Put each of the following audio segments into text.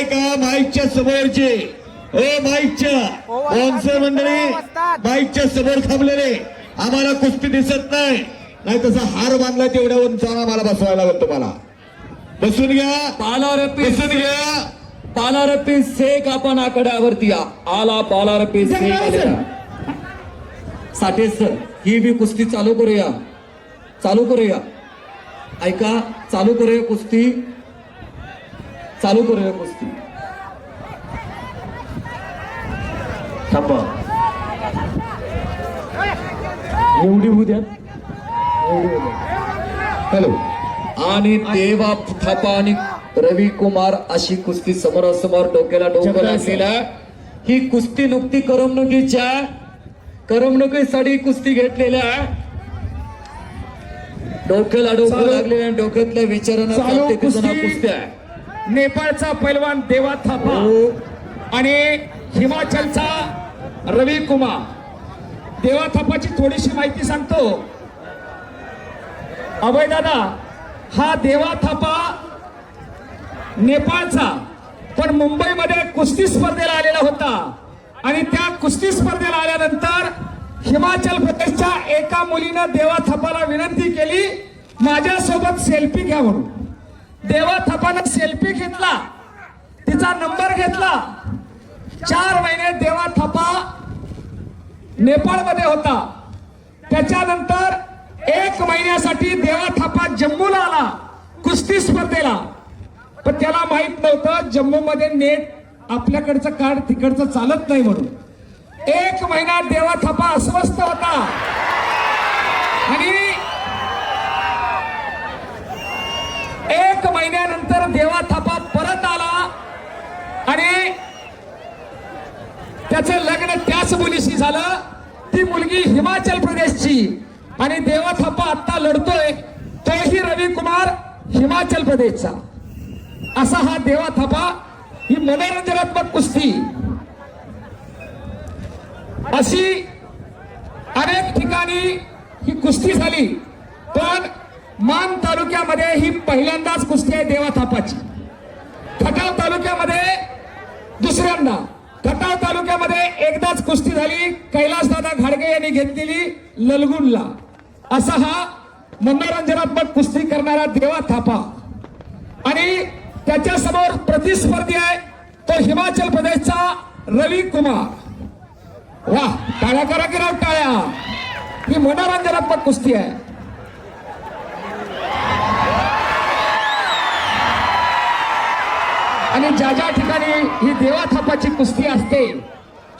आहे का माईकच्या समोरचे? ओ माईकच्या स्पॉन्सर मंडळी माईकच्या समोर थांबलेले. आम्हाला कुस्ती दिसत नाही. नाही तसा हार बांधला तेवढ्या उंचावर आम्हाला बसवायला लागत तुम्हाला. बसून घ्या. पालारपी बसून घ्या. पालारपी शेख आपण आकड्यावरती या आला पालारपी शेख. साठे सर ही बी कुस्ती चालू करूया. चालू करूया. ऐका चालू करूया कुस्ती. चालू करूया कुस्ती. थांबा. एवढी होऊ द्या. हॅलो. आणि देवा थापा आणि रवी कुमार अशी कुस्ती समोरासमोर डोक्याला डोकं लागलेला ही कुस्ती नुकती करमणुकीच्या करमणुकीसाठी कुस्ती घेतलेल्या डोक्याला डोकं लागलेल्या आणि डोक्यातल्या विचारांना. कुस्त्या आहे. नेपाळचा पैलवान देवा थापा. हो. आणि हिमाचलचा रवी कुमार. देवा थापाची थोडीशी माहिती सांगतो. अभय दादा हा देवा थापा नेपाळचा पण मुंबईमध्ये कुस्ती स्पर्धेला आलेला होता. आणि त्या कुस्ती स्पर्धेला आल्यानंतर हिमाचल प्रदेशच्या एका मुलीनं देवा थपाला विनंती केली माझ्यासोबत सेल्फी घ्या म्हणून. देवा थापानं सेल्फी घेतला. तिचा नंबर घेतला. चार महिने देवा थापा नेपाळमध्ये होता. त्याच्यानंतर एक महिन्यासाठी देवा थापा जम्मूला आला कुस्ती स्पर्धेला. पण त्याला माहीत नव्हतं जम्मू मध्ये नेट आपल्याकडचं कार्ड तिकडचं चालत नाही म्हणून. एक महिना देवा थापा अस्वस्थ होता. आणि एक महिन्यानंतर देवा थापा परत आला आणि त्याचं लग्न त्याच मुलीशी झालं. ती मुलगी हिमाचल प्रदेशची. आणि देवा थापा आता लढतोय. तोही रवी कुमार हिमाचल प्रदेशचा. असा हा देवा थापा ही मनोरंजनात्मक कुस्ती. अशी अनेक ठिकाणी ही कुस्ती झाली. पण मान तालुक्यामध्ये ही पहिल्यांदाच कुस्ती आहे देवा थापाची. खटाव तालुक्यामध्ये दुसऱ्यांदा. खटाव तालुक्यामध्ये एकदाच कुस्ती झाली. कैलासदादा घाडगे यांनी घेतलेली ललगुणला असा हा मनोरंजनात्मक कुस्ती करणारा देवा थापा. आणि त्याच्यासमोर प्रतिस्पर्धी आहे तो हिमाचल प्रदेशचा रवी कुमार. वा टाळ्या करा की राव टाळ्या. ही मनोरंजनात्मक कुस्ती आहे. आणि ज्या ज्या ठिकाणी ही देवा थापाची कुस्ती असते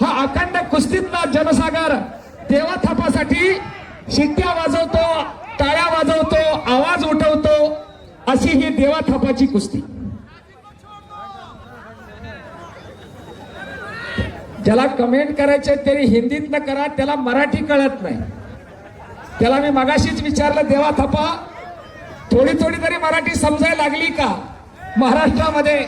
हा अखंड कुस्तीतला जनसागर देवा थापासाठी शिट्ट्या वाजवतो टाळ्या वाजवतो आवाज उठवतो अशी ही देवा थापाची कुस्ती. ज्याला कमेंट करायचे तरी हिंदीत न करा त्याला मराठी कळत नाही. त्याला मी मगाशीच विचारलं देवा थापा थोडी थोडी तरी मराठी समजायला लागली का? महाराष्ट्रामध्ये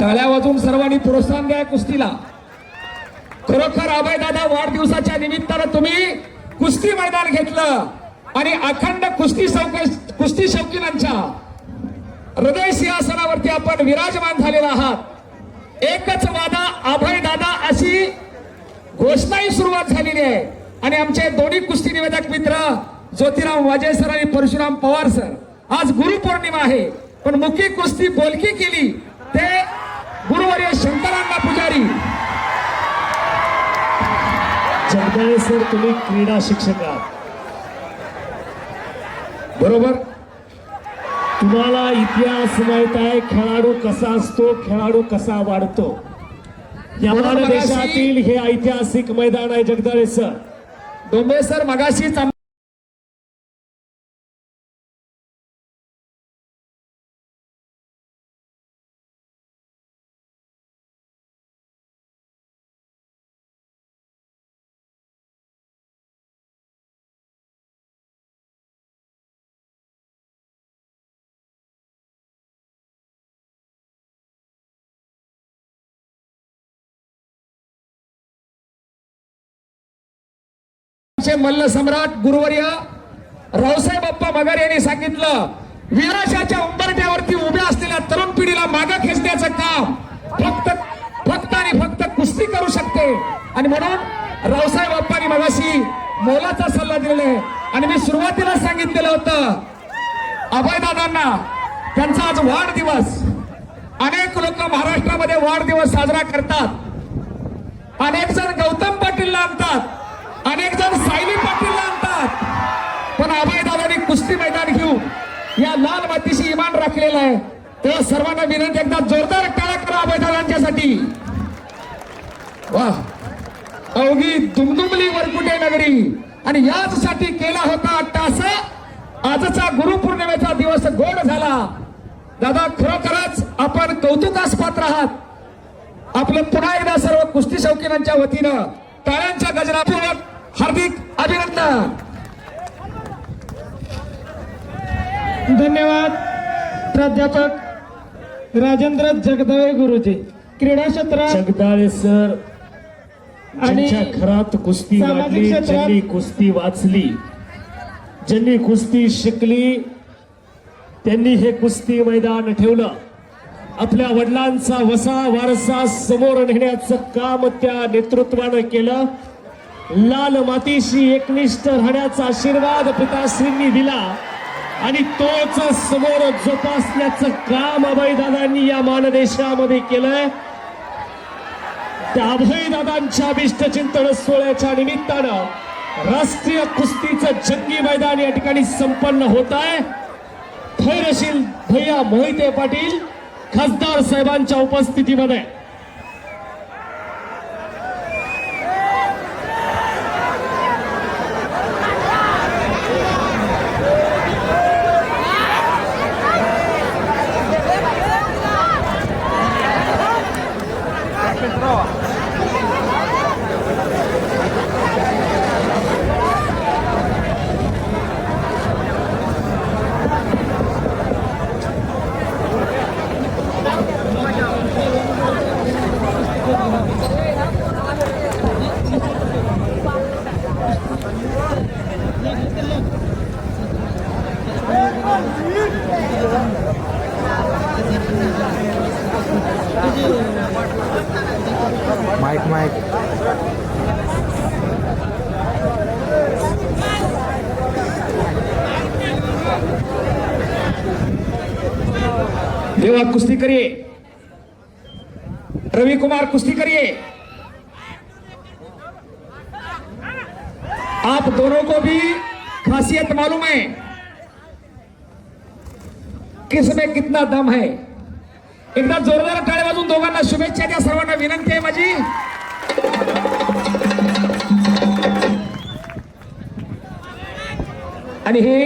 टाळ्या वाजून सर्वांनी प्रोत्साहन द्या कुस्तीला. खरोखर अभय दादा वाढदिवसाच्या निमित्तानं तुम्ही कुस्ती मैदान घेतलं आणि अखंड कुस्ती शौक कुस्ती शौकीनांच्या हृदय सिंहासनावरती आपण विराजमान झालेला आहात. एकच वादा अभय दादा अशी घोषणाही सुरुवात झालेली आहे. आणि आमचे दोन्ही कुस्ती निवेदक मित्र ज्योतिराम वाजे सर आणि परशुराम पवार सर आज गुरुपौर्णिमा आहे. पण मुख्य कुस्ती बोलकी केली ते गुरुवर्य शंकरांना पुजारी. जगदाळे सर तुम्ही क्रीडा शिक्षक आहात बरोबर? तुम्हाला इतिहास माहीत आहे खेळाडू कसा असतो खेळाडू कसा वाढतो. या देशातील हे ऐतिहासिक मैदान आहे जगदाळे सर. डोंबे सर मगाशीच आम- मल्ल सम्राट गुरुवर्य रावसाहेब बाप्पा मगर यांनी सांगितलं विराशाच्या उंबरट्यावरती उभ्या असलेल्या तरुण पिढीला मागं खेचण्याचं काम फक्त फक्त आणि फक्त कुस्ती करू शकते. आणि म्हणून रावसाहेब बाप्पानी मगाशी मोलाचा सल्ला दिलेला आहे. आणि मी सुरुवातीला सांगितलेलं होतं अभयदादांना त्यांचा आज वाढदिवस. अनेक लोक महाराष्ट्रामध्ये वाढदिवस साजरा करतात. अनेक जण गौतम पाटीलला आणतात. अनेक जण सायली पाटीलला आणतात. पण अभयदादांनी कुस्ती मैदान घेऊन या लाल मातीशी इमान राखलेलं आहे. तेव्हा सर्वांना विनंती एकदा जोरदार टाळा करा अभयदादांच्यासाठी वा अवघी दुमदुमली वरकुटे नगरी. आणि याचसाठी केला होता टास आजचा गुरुपौर्णिमेचा दिवस गोड झाला. दादा खरोखरच आपण कौतुकास पात्र आहात आपलं पुन्हा एकदा सर्व कुस्ती शौकीनांच्या वतीनं टाळ्यांच्या गजरापूर्वक हार्दिक अभिनंदन. धन्यवाद प्राध्यापक राजेंद्र जगदवे गुरुजी. क्रीडा क्षेत्रात जगदाळे सर आणि घरात कुस्ती वाढली क्षेत्रात- ज्यांनी कुस्ती वाचली ज्यांनी कुस्ती शिकली त्यांनी हे कुस्ती मैदान ठेवलं. आपल्या वडिलांचा वसा वारसा समोर नेण्याचं काम त्या नेतृत्वानं केलं. लाल मातीशी एकनिष्ठ राहण्याचा आशीर्वाद पिताश्रींनी दिला. आणि तोच समोर जोपासण्याचं काम अभयदादांनी या मानदेशामध्ये केलंय. त्या अभयदादांच्या अभिष्ट चिंतन सोहळ्याच्या निमित्तानं राष्ट्रीय कुस्तीचं जंगी मैदान या ठिकाणी संपन्न होत आहे. धैर्यशील भैया मोहिते पाटील खासदार साहेबांच्या उपस्थितीमध्ये. देवा कुस्ती करिए रवि कुमार कुस्ती करिए आप दोनों को भी खासियत मालूम है किस में कितना दम है। एकदा जोरदार टाळे वाजून दोघांना शुभेच्छा द्या सर्वांना विनंती आहे माझी. आणि हे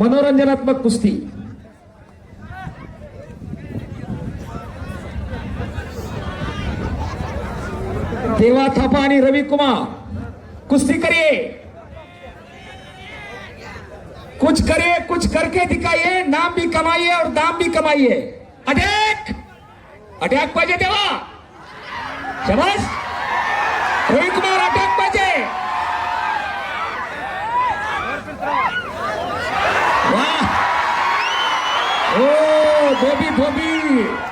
मनोरंजनात्मक कुस्ती. देवा थापा आणि रवी कुमार. कुस्ती करिए. कुछ करिए कुछ करके दिखाइए नाम भी कमाइए और दाम भी कमाइए. अटैक! अटॅक पाहिजे तेव्हा शबास रवी कुमार अटॅक पाहिजे वाह! ओ धोबी धोबी.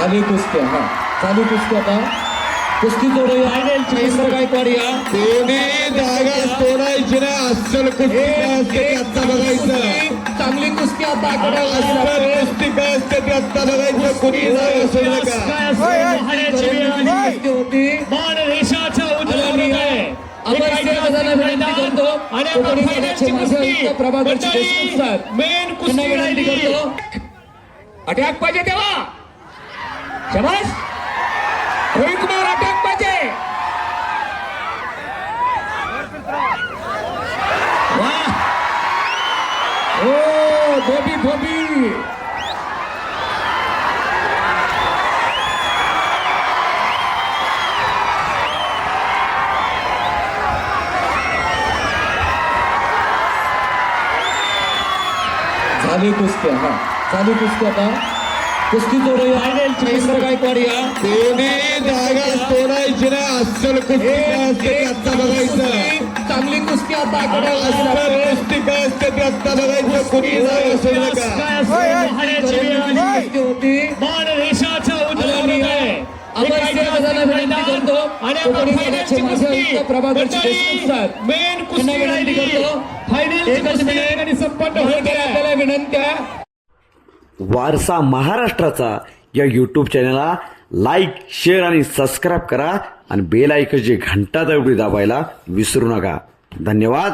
झाली कुस्ती हा. चालू कुस्ती आता. कुस्ती जोडूया महेंद्र गायकवाड या? कोणी जागा सोडायची नाही अस्सल कुस्ती काय असते ते आत्ता बघायचं. चांगली कुस्ती आता अस्सल कुस्ती काय असते ते आत्ता बघायचं. कोणी जागा काय. कुस्ती होती. आपण सर्वजणांना विनंती करतो. कोकणी समाजाचे माझे. आयुक्त प्रभाकर देशमुख साहेब मेन कुस्ती राहिली. करतो. अटॅक पाहिजे तेव्हा. शबास! रवी कुमार अटॅक पाहिजे वाह ओ धोबी धोबी! चालू कुस्ती हा. चालू कुस्ती आता. कुस्ती जोडूया महेंद्र गायकवाड या कोणी जागा सोडायची नाही अस्सल कुस्ती असते बघायचं. चांगली कुस्ती आता अस्सल कुस्ती काय असते ते आत्ता बघायचं. कोणी जागा सोडू नका काय असं महाराची वेळ आली. कुस्ती होती रेषाच्या आहे विनंती करतो. कुस्ती. कुस्ती विनंती कुस्ती. आहे. वारसा महाराष्ट्राचा या यूट्यूब चॅनलला लाईक शेअर आणि सबस्क्राईब करा आणि बेल आयकनची घंटा दवडी दाबायला विसरू नका. धन्यवाद.